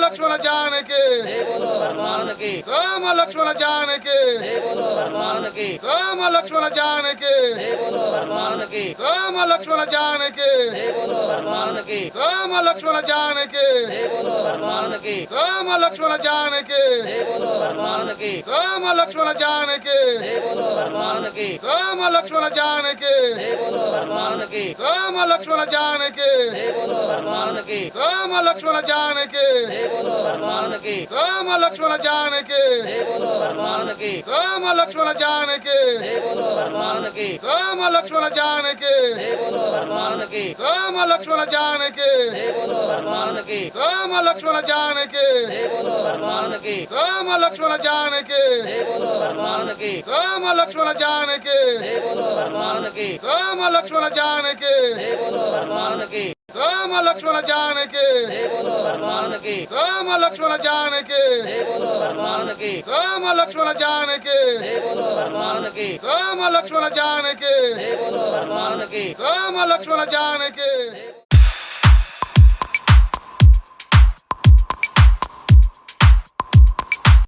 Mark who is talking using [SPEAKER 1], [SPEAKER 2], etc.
[SPEAKER 1] لکشم جان کے۔ وام لکشم جان کے۔ ون کی رام لکشم جان کے۔ ون کی رام لکشمر جان کے۔ رام لکشم جان کے۔ رام لکشمر جان کے۔ رام لکشم جان کے ون کی رام لکشم جان کے ون کی رام لکش جان کے ون کی رام لکشم جان کے رام لکشم جان کے ون کی رام لکشم جان کے وان کی رام لکشم جان کے ون کی رام لکشم جان کے ون کی رام لکشمر جان کے سو مکش جان کے ون کی۔ سو لکش جان کے سو لکشم جان کے ون کی۔ سو لکشم جان کے ون کی۔ سو مکش جان کے ون کی۔ سوام لکش جان کے ون کی۔ سو مکش جان کے ون کی۔ سوام لکم جان کے